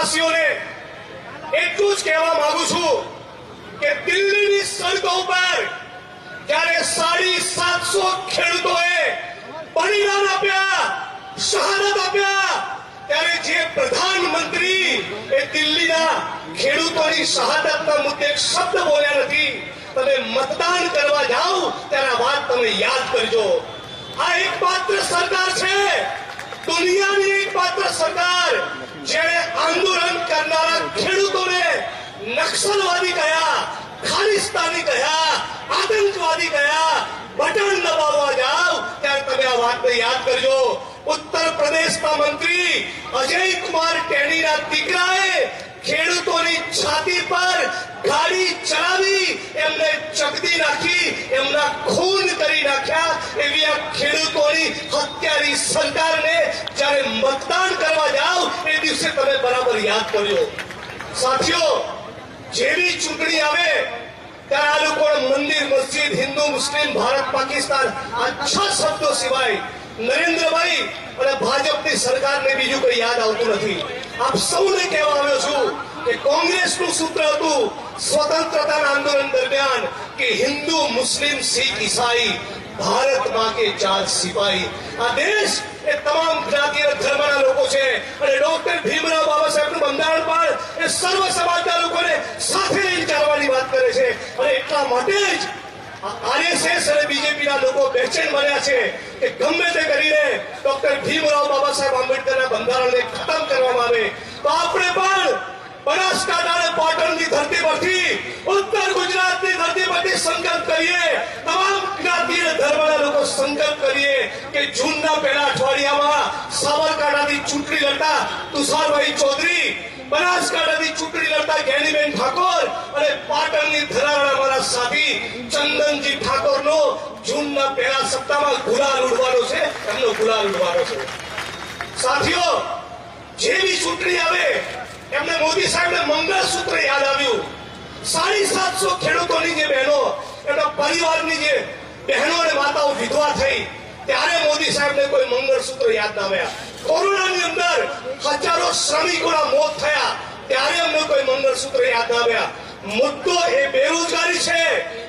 દેશવાસીઓને એટલું જ કહેવા માંગુ છું કે દિલ્હીની સડકો ઉપર જ્યારે સાડી સાતસો ખેડૂતોએ બલિદાન આપ્યા, શહાદત આપ્યા, ત્યારે જે પ્રધાનમંત્રી એ દિલ્હીના ખેડૂતોની શહાદતના મુદ્દે એક શબ્દ બોલ્યા નથી, તમે મતદાન કરવા જાઓ, ત્યારે વાત તમે યાદ કરજો. આ એકમાત્ર સરકાર છે. દુનિયાની એકમાત્ર સરકાર જેણે આંદોલન કરનારા ખેડૂતોને નક્સલવાદી કહ્યા ખાલિસ્તાની કહ્યા આતંકવાદી કહ્યા બટન દબાવવા જાવ, ત્યારે તમે આ વાતને યાદ કરજો. ઉત્તર પ્રદેશના મંત્રી અજય કુમાર ટેણીના દીકરાએ ખેડૂતોની છાતી પર ગાડી ચલાવી, એમને ચકદી નાખી, એમના ખૂન કરી નાખ્યા એવી આ ખેડૂતોની હત્યાની સરકારને જ્યારે એ દિવસે તમે બરાબર યાદ કર્યો. સાથીઓ, જેવી ચૂંટણી આવે ત્યારે આ લોકો મંદિર, મસ્જિદ, હિન્દુ, મુસ્લિમ, ભારત, પાકિસ્તાન, આ છ શબ્દો સિવાય નરેન્દ્રભાઈ અને ભાજપની સરકારને બીજું કઈ યાદ આવતું નથી. આપ સૌને કહેવા આવ્યો છું કે કોંગ્રેસનું સૂત્ર હતું સ્વતંત્રતાના આંદોલન દરમિયાન કે હિન્દુ, મુસ્લિમ, શીખ, ઈસાઈ ભારતમાં કે ચાર સિપાહી. આ દેશ એ તમામ જ્ઞાતિ અને ધર્મના લોકો છે. અને ડોક્ટર ભીમરાવ બાબા સાહેબનું બંધારણ પણ એ સર્વ સમાજના લોકોને સાથે લઈને ચાલવાની વાત કરે છે. અને એટલા માટે જ આરએસએસ અને બીજેપી ના લોકો બેચેન બન્યા છે કે ગમે તે કરીને ડોક્ટર ભીમરાવ બાબા સાહેબ આંબેડકરના બંધારણને ખતમ કરવામાં આવે. તો આપણે પણ બનાસકાંઠા અને પાટણની ધરતી પરથી ઉત્તર ગુજરાતની ધરતી પરથી સંકલ્પ કરીએ. તમામ ધર્મના લોકો સંકલ્પ કરીએ કે જૂનના પહેલા અઠવાડિયામાં સાબરકાંઠાથી ચૂંટણી લડતા તુષારભાઈ ચૌધરી, બનાસકાંઠાથી ચૂંટણી લડતા ગેનીબેન ઠાકોર અને પાટણની ધરાવડા અમારા સાથી ચંદનજી ઠાકોરનો જૂનના પહેલા સપ્તાહમાં ગુલાલ ઉડવાનો છે, એમનો ગુલાલ ઉડવાનો છે. સાથીઓ જેવી ચૂંટણી આવે, એમને મોદી સાહેબને મંગળસૂત્ર યાદ આવ્યું. સાડી સાતસો ખેડૂતોની જે બહેનો, એમના પરિવારની જે બહેનો અને માતાઓ વિધવા થઈ. ત્યારે મોદી સાહેબને કોઈ મંગળસૂત્ર યાદ ના આવ્યા. કોરોનાની અંદર હજારો શ્રમિકોના મોત થયા. ત્યારે અમને કોઈ મંગળસૂત્ર યાદ ના આવ્યા. મુદ્દો એ બેરોજગારી છે,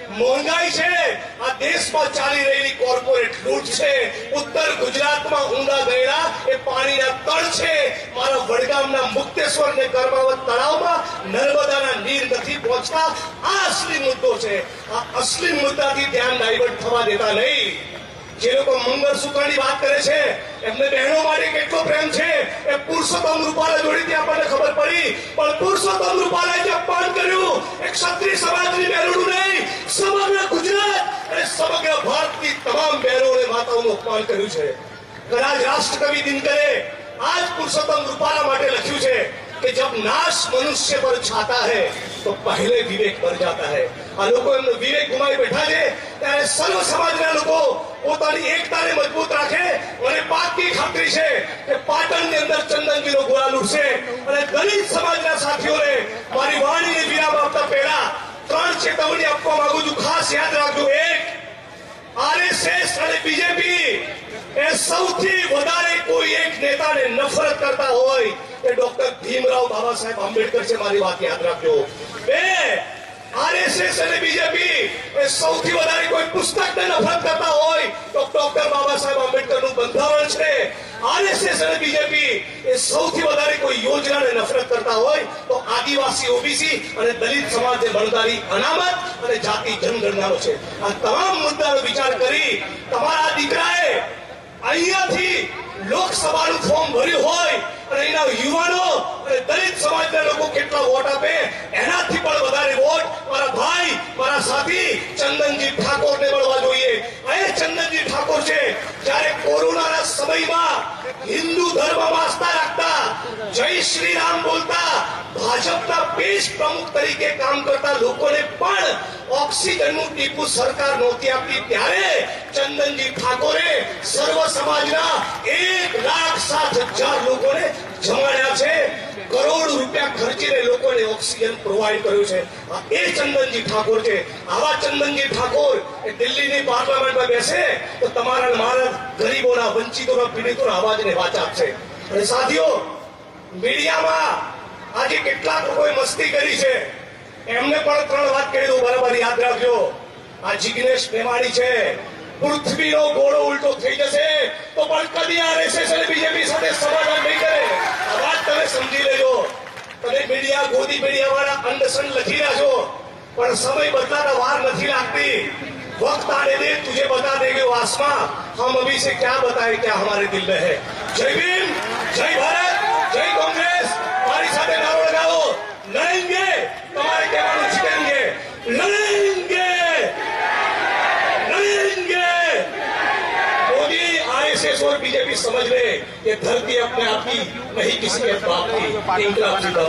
મોંઘાઈ છે. આ દેશમાં ચાલી રહેલી કોર્પોરેટ લૂંટ છે. ઉત્તર ગુજરાતમાં ઊંડા ગયેલા વડગામના મુક્તેશ્વર ને કર્માવત તળાવમાં નર્મદાના નીર નથી પહોંચતા. આ અસલી મુદ્દો છે. આ અસલી મુદ્દાથી ધ્યાન ડાયવર્ટ થવા દેતા નહીં. જે લોકો મંગળસૂત્રની વાત કરે છે, એમને બહેનો માટે કેટલો પ્રેમ છે? એ પુરુષોત્તમ રૂપાલા જોડેથી આપણને ખબર પડી. પણ પુરુષોત્તમ રૂપાલાએ જે અપમાન કર્યું, એ ક્ષત્રિય સમાજની બહેનોનું નહીં, સમગ્ર ગુજરાત અને સમગ્ર ભારતની તમામ બહેનો અને માતાઓનું અપમાન કર્યું છે. કદાચ રાષ્ટ્રકવિ દિનકરે આજ પુરુષોત્તમ રૂપાલા માટે લખ્યું છે કે જબ નાશ મનુષ્ય પર છાતા है તો પહેલે વિવેક પર જાતા है આ લોકો એમનો વિવેક ગુમાવી બેઠા છે. ત્યારે સર્વ સમાજના લોકો પોતાની એકતાને મજબૂત રાખે મને પાકી ખાતરી છે કે પાટણની અંદર ચંદનજીનો ગોળા લૂટશે. અને દલિત સમાજના સાથીઓને મારી વાણીને વિરામ આપતા પહેલા ત્રણ ચેતવણી આપવા માંગુ છું. ખાસ યાદ રાખજો. એક આરએસએસ અને બીજેપી એ સૌથી વધારે કોઈ એક નેતાને નફરત કરતા હોય એ ડોક્ટર ભીમરાવ બાબા સાહેબ આંબેડકર છે, મારી વાત યાદ રાખજો. બે, આરએસએસ અને બીજેપી એ સૌથી વધારે કોઈ પુસ્તકને નફરત કરતા હોય તો ડોક્ટર બાબા સાહેબ આંબેડકરનું બંધારણ છે. આરએસએસ અને બીજેપી એ સૌથી વધારે કોઈ યોજનાને નફરત કરતા હોય તો આદિવાસી ઓબીસી અને દલિત સમાજને બળદારી અનામત અને જાતિ જનગણનાનો છે. આ તમામ મુદ્દાનો વિચાર કરી તમારા અહીંયાથી લોકસભાનું ફોર્મ ભર્યું હોય અને એના યુવાનો અને દલિત સમાજના લોકો કેટલા વોટ આપે, એનાથી પણ વધારે વોટ મારા ભાઈ, મારા સાથી ચંદનજી ઠાકોરને મળવા જોઈએ. એ ચંદનજી ઠાકોર છે, જ્યારે કોરોનાના સમયમાં હિન્દુ ધર્મ આસ્થા રાખતા જય શ્રી રામ બોલતા ભાજપના પેશ પ્રમુખ તરીકે કામ કરતા લોકોને પણ ઓક્સિજનનું ટીપુ સરકાર નહોતી આપતી. ત્યારે ચંદનજી ઠાકોરે સર્વ સમાજના એક લાખ સાત હજાર લોકોને જમાડ્યા છે. કરોડ રૂપિયા ખર્ચીને લોકોને ઓક્સિજન પ્રોવાઈડ કર્યું છે. આ એ ચંદનજી ઠાકોર છે. આવા ચંદનજી ઠાકોર એ દિલ્હીની પાર્લામેન્ટમાં બેસે તો તમારા મારા ગરીબોના, વંચિતોના, પીડિતોના અવાજને વાચા આપશે. અને સાથીઓ, મીડિયામાં આજે કેટલાક લોકોએ મસ્તી કરી છે. એમને પણ ત્રણ વાત કહી દઉં બરાબર યાદ રાખજો. આ જિગ્નેશ મેવાણી છે. પૃથ્વીનો ગોળો ઉલટો થઈ જશે તો પણ કદી આરએસએસ અને બીજેપી સાથે સમાધાન નહીં કરે. આ વાત તમે સમજી લેજો. તમે મીડિયા, ગોદી મીડિયા વાળા અંડસન લખી રહ્યા છો પણ સમય બદલાના વાર નથી લાગતી. વક્ત આને દે, તુજે બતા દે ગયો વાસમાં હમ અભી સે ક્યા બતાએ ક્યા હમારે દિલ में है જય ભીમ, જય ભારત, જય કોંગ્રેસ. समझ ले ये धरती अपने आप की नहीं किसी के बाप की इंकलाब जिंदाबाद